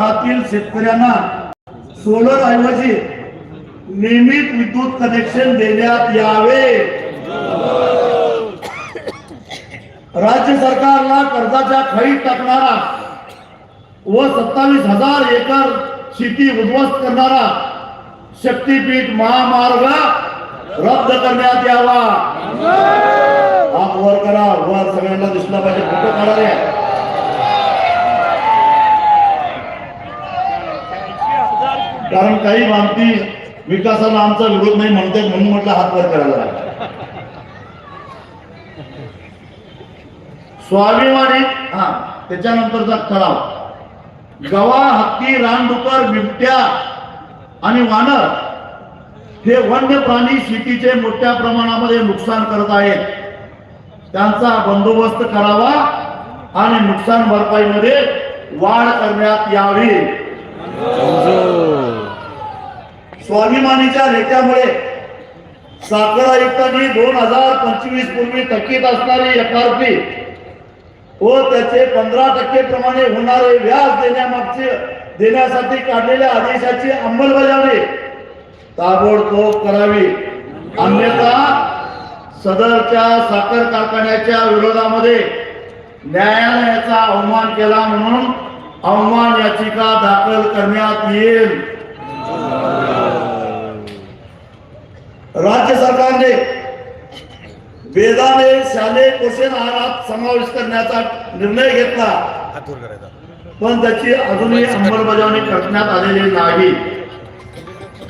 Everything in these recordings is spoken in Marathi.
गावातील शेतकऱ्यांना सोलर ऐवजी नियमित विद्युत कनेक्शन देण्यात यावे. राज्य सरकारला कर्जाच्या खळीत टाकणारा व सत्तावीस हजार एकर शेती उद्ध्वस्त करणारा शक्तीपीठ महामार्ग रद्द करण्यात यावा. हात वर करा वर सगळ्यांना दिसला पाहिजे. फोटो काढाले कारण काही मानती विकासाला आमचा विरोध नाही म्हणतात म्हणून म्हटलं हात वर करायला स्वाभिमानी हा त्याच्यानंतरचा खराब गवा हत्ती रानडुकर बिबट्या आणि वानर हे वन्य प्राणी शेतीचे मोठ्या प्रमाणामध्ये नुकसान करत आहेत. त्यांचा बंदोबस्त करावा आणि नुकसान भरपाईमध्ये वाढ करण्यात यावी. स्वाभिमानीच्या नेत्यामुळे साखर आयुक्तांनी दोन हजार पंचवीस पूर्वी थकीत असणारी एफआरपी पी व त्याचे पंधरा टक्के प्रमाणे होणारे व्याज देण्यामागचे देण्यासाठी काढलेल्या आदेशाची अंमलबजावणी ताबडतोब करावी. अन्यथा सदरच्या साखर कारखान्याच्या विरोधामध्ये न्यायालयाचा अवमान केला म्हणून अवमान याचिका दाखल करण्यात येईल. राज्य सरकारने वेदाने शालेय पोषण आहारात समावेश करण्याचा निर्णय घेतला. पण त्याची अजूनही अंमलबजावणी करण्यात आलेली नाही.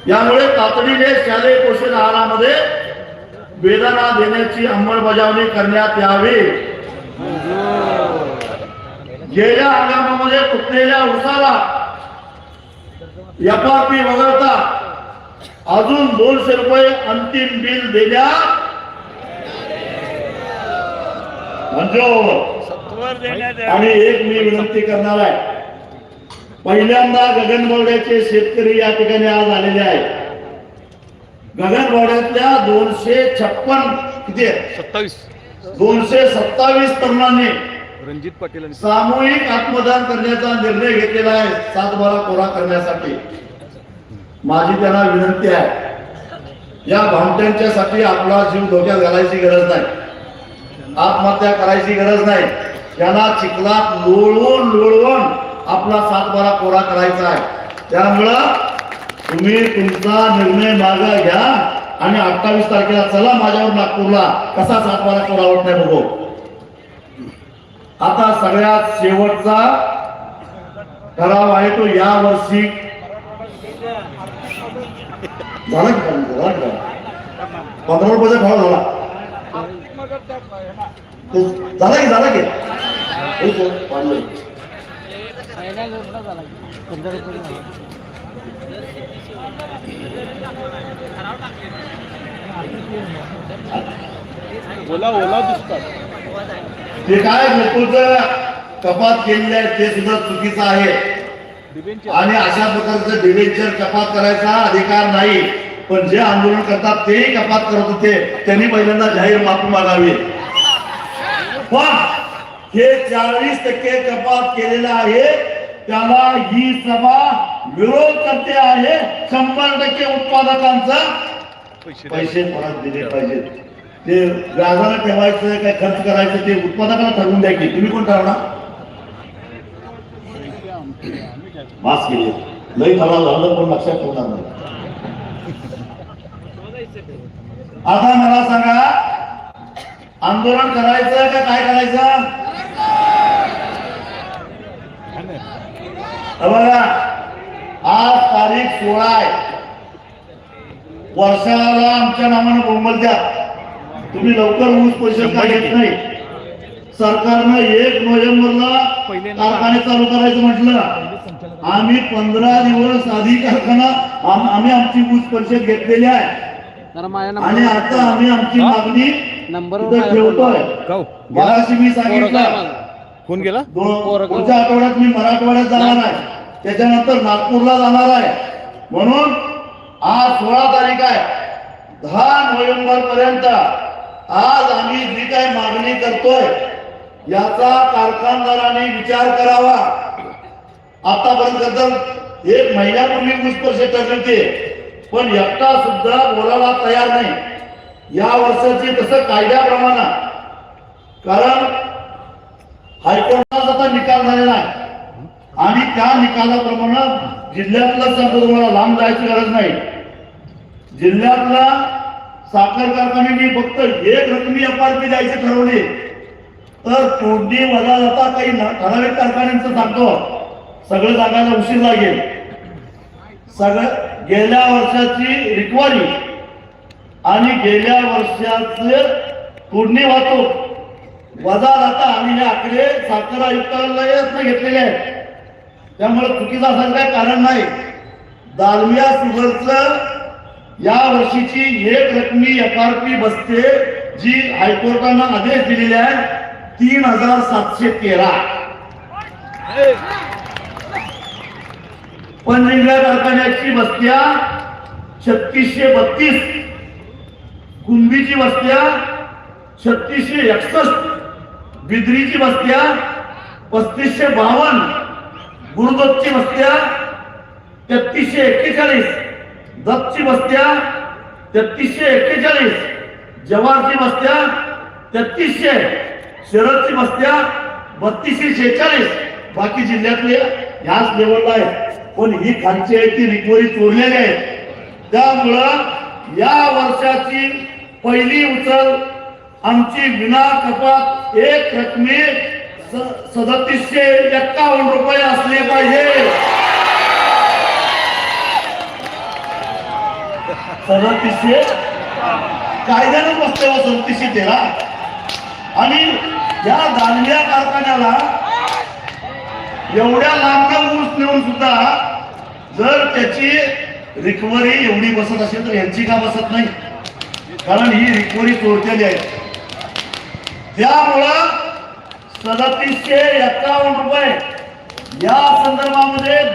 यामुळे तातडीने शालेय पोषण आहारामध्ये वेदना देण्याची अंमलबजावणी करण्यात यावी. गेल्या हंगामामध्ये तुटलेल्या उसाला एफआरपी वगळता अजून दोनशे रुपये अंतिम बिल देण्यात मंजूर आणि एक मी विनंती करणार आहे. पहिल्यांदा गगनबावड्याचे शेतकरी या ठिकाणी आज आलेले आहेत. गगनबावड्यातल्या दोनशे छप्पन किती आहे? सत्तावीस. दोनशे सत्तावीस तरुणांनी रणजित पाटील सामूहिक आत्मदान करण्याचा निर्णय घेतलेला आहे. सातबारा कोरा करण्यासाठी. माझी त्यांना विनंती आहे. या भामट्यांच्यासाठी आपला जीव धोक्यात घालायची गरज नाही. आत्महत्या करायची गरज नाही. त्यांना चिखलात लोळवून लोळवून आपला सातबारा कोरा करायचा आहे. त्यामुळं तुम्ही तुमचा निर्णय मागा घ्या आणि अठ्ठावीस तारखेला चला माझ्यावर नागपूरला. कसा सातबारा कोरा होत नाही बघू. आता सगळ्यात शेवटचा ठराव आहे तो या वर्षी झाला की? झाला की? पंधरा रुपयाचा ठराव झाला झाला की झाला की. ओला ओला दुष्काळ ते काय घरपोच कपात केलेली आहे ते सुद्धा चुकीचं आहे आणि अशा प्रकारचं डिव्हेंचर कपात करायचा अधिकार नाही. पण जे आंदोलन करतात तेही कपात करत होते. त्यांनी पहिल्यांदा जाहीर माफी मागावी. पण हे चाळीस टक्के कपात केलेलं आहे. त्याला ही सभा विरोध करते आहे. शंभर टक्के उत्पादकांचा पैसे पैसे परत दिले पाहिजेत ते व्याजाला ठेवायचं काय खर्च करायचं ते उत्पादकाला ठरवून द्या की. तुम्ही कोण ठरवणार? मास केले लई ठराव झालं पण लक्षात ठेवणार नाही. आता मला सांगा आंदोलन करायचं का काय करायचं? बघा आज तारीख सोळा आहे. वर्षाला आमच्या नावानं बोंबल द्या. तुम्ही लवकर ऊस पैसे का घेत नाही. सरकारनं एक नोव्हेंबरला कारखाने चालू करायचं म्हटलं. आम्ही पंधरा दिवस आधी कारखाना आम- आम्ही आमची ऊस परिषद घेतलेली आहे. आणि नंबर आता आम्ही आमची मागणी इथं ठेवतोय. मगाशी मी सांगितलं. कोण गेला. पुढच्या आठवड्यात मी मराठवाड्यात जाणार आहे. त्याच्यानंतर नागपूरला जाणार आहे. म्हणून आज सोळा तारीख आहे. दहा नोव्हेंबर पर्यंत आज आम्ही जी काय मागणी करतोय याचा कारखानदाराने विचार करावा. आतापर्यंत तर एक महिन्यापूर्वी ऊस परिषद ठरली पण एकटा सुद्धा बोलायला तयार नाही. या वर्षाची तसं कायद्याप्रमाणे. कारण हायकोर्टाचा आता निकाल झालेला आहे. आणि त्या निकालाप्रमाणे जिल्ह्यातलं सांगतो तुम्हाला लांब जायची गरज नाही. जिल्ह्यातला साखर कारखान्यांनी फक्त एक रकमी एफ आर पी द्यायची ठरवली. तर तोडणी वजा जाता काही ठराविक कारखान्यांचं सांगतो. सगळं सांगायला उशीर लागेल. सगळं गेल्या वर्षाची रिकवारी आणि गेल्या वर्षाचे तोडणी वाहतूक. वजा जाता आणि हे आकडे साखर आयुक्तालयात घेतलेले आहेत. त्यामुळे चुकीचं असं काही कारण नाही. दालमिया शुगरचं या वर्षीची एक रकमी एफ आर पी बसते जी हायकोर्टानं आदेश दिलेले आहे तीन हजार सातशे तेरा. पंचगंगा कारखान्याची बस्त्या छत्तीसशे बत्तीस. कुंभीची बसत्या छत्तीसशे एकसष्ट. बिद्रीची बसत्या पस्तीसशे बावन्न. गुरुदत्तची बस्त्या तेहतीसशे एक्केचाळीस. दत्तची बस्त्या तेहतीसशे एक्केचाळीस. जवारची बसत्या तेहतीसशे. शरदची बसत्या बत्तीसशे शेहेचाळीस. बाकी जिल्ह्यातले ह्याच लेवलला आहे पण ही खालची आहे ती रिकव्हरी चोरलेली आहे त्यामुळं या वर्षाची पहिली उचल आमची विना कपात एक रकमी सदतीसशे एक्कावन्न रुपये असले पाहिजे. सदतीसशे? कायद्यानं बसते हो, सदतीसशे तेरा. आणि या दांडिया कारखान्याला एवढ्या लांब ऊस नेऊन सुद्धा जर त्याची रिकव्हरी एवढी बसत असेल तर यांची का बसत नाही? कारण ही रिकव्हरी चोरलेली आहे. त्यामुळं सदतीसशे एक्कावन्न रुपये या संदर्भामध्ये